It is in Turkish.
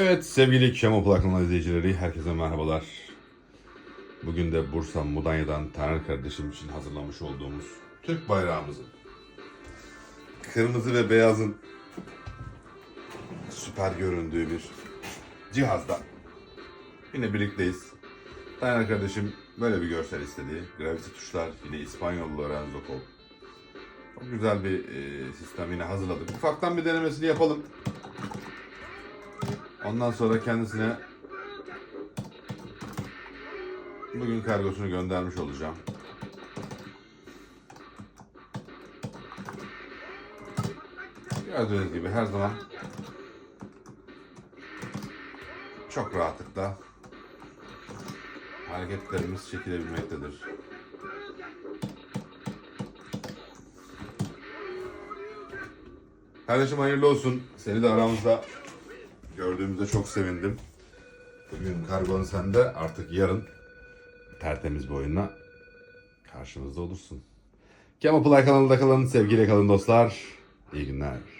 Evet sevgili Kemal Plaklan izleyicileri herkese merhabalar. Bugün de Bursa Mudanya'dan Taner kardeşim için hazırlamış olduğumuz Türk bayrağımızın kırmızı ve beyazın süper göründüğü bir cihazda yine birlikteyiz. Taner kardeşim böyle bir görsel istedi. Gravity tuşlar yine İspanyol Lorenzo Cole. Çok güzel bir e, sistem yine hazırladık. Ufaktan bir denemesini yapalım. Ondan sonra kendisine bugün kargosunu göndermiş olacağım. Gördüğünüz gibi her zaman çok rahatlıkla hareketlerimiz çekilebilmektedir. Kardeşim hayırlı olsun. Seni de aramızda gördüğümüzde çok sevindim. Bugün kargon sende artık yarın tertemiz bir oyunla karşımızda olursun. Kemal Play kanalında kalın, sevgiyle kalın dostlar. İyi günler.